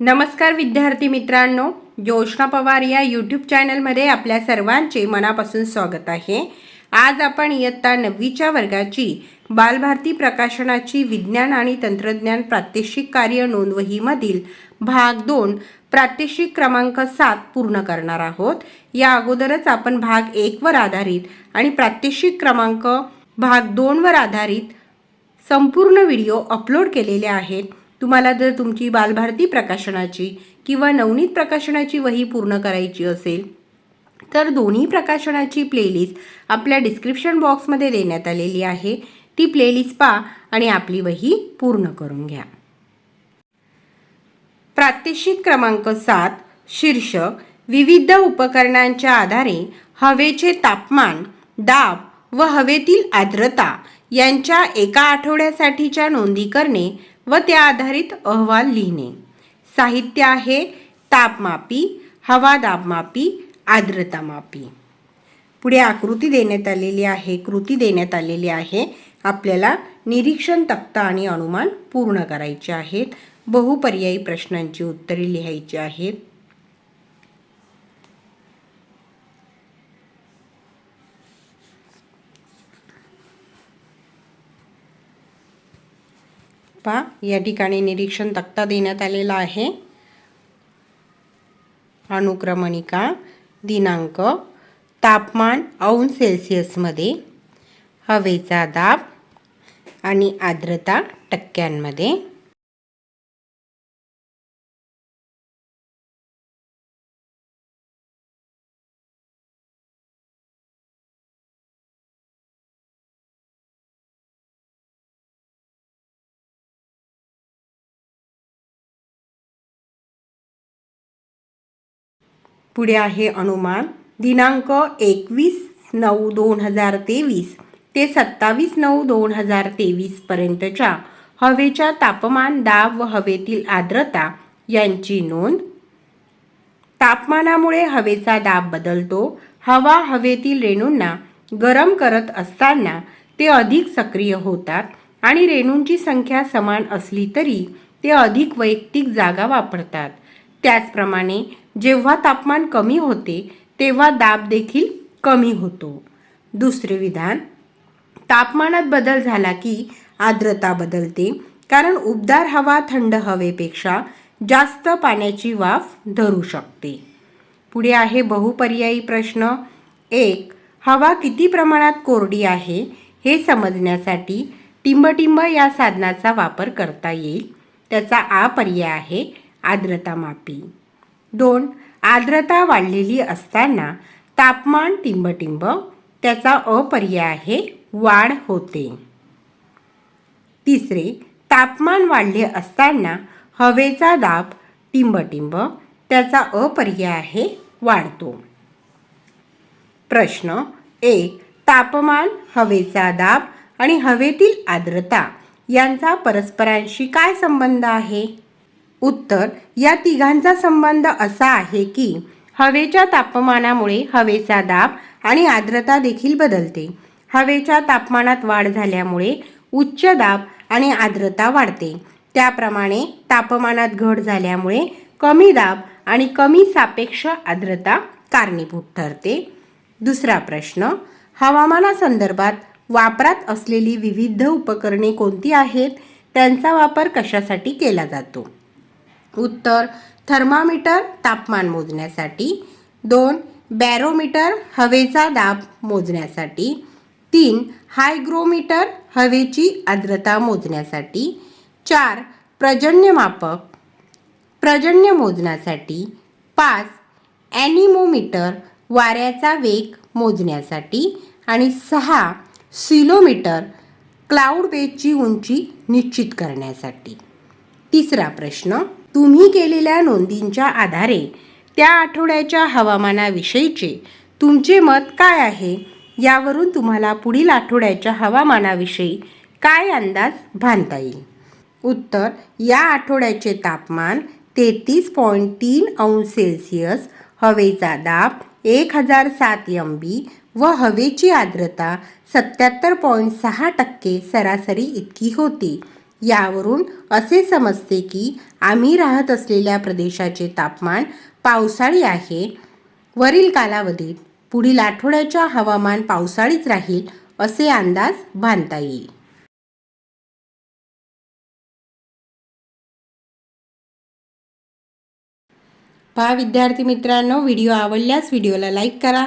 नमस्कार विद्यार्थी मित्रांनो योजना पवार या यूट्यूब चॅनलमध्ये आपल्या सर्वांचे मनापासून स्वागत आहे. आज आपण इयत्ता नववीच्या वर्गाची बालभारती प्रकाशनाची विज्ञान आणि तंत्रज्ञान प्रात्यक्षिक कार्य नोंदवहीमधील भाग दोन प्रात्यक्षिक क्रमांक सात पूर्ण करणार आहोत. या अगोदरच आपण भाग एकवर आधारित आणि प्रात्यक्षिक क्रमांक भाग दोनवर आधारित संपूर्ण व्हिडिओ अपलोड केलेले आहेत. तुम्हाला जर तुमची बालभारती प्रकाशनाची किंवा नवनीत प्रकाशनाची वही पूर्ण करायची असेल तर दोन्ही प्रकाशनाची प्लेलिस्ट आपल्या डिस्क्रिप्शन बॉक्समध्ये देण्यात आलेली आहे. ती प्लेलिस्ट पहा आणि आपली वही पूर्ण करून घ्या. प्रात्यक्षिक क्रमांक सात शीर्षक विविध उपकरणांच्या आधारे हवेचे तापमान दाब व हवेतील आर्द्रता यांच्या एका आठवड्यासाठीच्या नोंदी करणे व त्या आधारित अहवाल लिहिणे. साहित्य आहे तापमापी हवा दाबमापी आर्द्रतामापी पुढे आकृती देण्यात आलेली आहे कृती देण्यात आलेली आहे. आपल्याला निरीक्षण तक्ता आणि अनुमान पूर्ण करायचे आहेत. बहुपर्यायी प्रश्नांची उत्तरे लिहायची आहेत. पहा या ठिकाणी निरीक्षण तक्ता देण्यात आलेला आहे. अनुक्रमणिका दिनांक तापमान अंश सेल्सिअसमध्ये हवेचा दाब आणि आर्द्रता टक्क्यांमध्ये. पुढे आहे अनुमान. दिनांक एकवीस नऊ दोन हजार तेवीस ते सत्तावीस नऊ दोन हजार तेवीसपर्यंतच्या हवेच्या तापमान दाब व हवेतील आर्द्रता यांची नोंद. तापमानामुळे हवेचा दाब बदलतो. हवा हवेतील रेणूंना गरम करत असताना ते अधिक सक्रिय होतात आणि रेणूंची संख्या समान असली तरी ते अधिक वैयक्तिक जागा वापरतात. त्याचप्रमाणे जेव्हा तापमान कमी होते तेव्हा दाब देखील कमी होतो. दुसरे विधान तापमानात बदल झाला की आर्द्रता बदलते कारण उबदार हवा थंड हवेपेक्षा जास्त पाण्याची वाफ धरू शकते. पुढे आहे बहुपर्यायी प्रश्न. एक हवा किती प्रमाणात कोरडी आहे हे समजण्यासाठी टिंबटिंब या साधनाचा वापर करता येईल. त्याचा आ पर्याय आहे आर्द्रतामापी दोन आर्द्रता वाढलेली असताना तापमान टिंबटिंब त्याचा अपर्याय आहे वाढ होते. तिसरे तापमान वाढले असताना हवेचा दाब टिंबटिंब त्याचा अपर्याय आहे वाढतो. प्रश्न एक तापमान हवेचा दाब आणि हवेतील आर्द्रता यांचा परस्परांशी काय संबंध आहे? उत्तर या तिघांचा संबंध असा आहे की हवेच्या तापमानामुळे हवेचा दाब आणि आर्द्रता देखील बदलते. हवेच्या तापमानात वाढ झाल्यामुळे उच्च दाब आणि आर्द्रता वाढते. त्याप्रमाणे तापमानात घट झाल्यामुळे कमी दाब आणि कमी सापेक्ष आर्द्रता कारणीभूत ठरते. दुसरा प्रश्न हवामानासंदर्भात वापरात असलेली विविध उपकरणे कोणती आहेत? त्यांचा वापर कशासाठी केला जातो? उत्तर थर्मामीटर तापमान मोजण्यासाठी. दोन बॅरोमीटर हवेचा दाब मोजण्यासाठी. तीन हायग्रोमीटर हवेची आर्द्रता मोजण्यासाठी. चार प्रजन्यमापक प्रजन्य मोजण्यासाठी. पाच ॲनिमोमीटर वाऱ्याचा वेग मोजण्यासाठी. आणि सहा सिलोमीटर क्लाउड बेसची उंची निश्चित करण्यासाठी. तिसरा प्रश्न तुम्ही केलेल्या नोंदींच्या आधारे त्या आठवड्याच्या हवामानाविषयीचे तुमचे मत काय आहे? यावरून तुम्हाला पुढील आठवड्याच्या हवामानाविषयी काय अंदाज बांधता येईल? उत्तर या आठवड्याचे तापमान तेहतीस पॉईंट तीन अंश सेल्सिअस हवेचा दाब एक हजार सात एम बी व हवेची आर्द्रता सत्याहत्तर पॉईंट सहा टक्के सरासरी इतकी होती. यावरून असे समजते की आम्ही राहत असलेल्या प्रदेशाचे तापमान पावसाळी आहे. वरील कालावधीत पुढील आठवड्याच्या हवामान पावसाळीच राहील असे अंदाज बांधता येईल. पहा विद्यार्थी मित्रांनो व्हिडिओ आवडल्यास व्हिडिओला लाईक करा.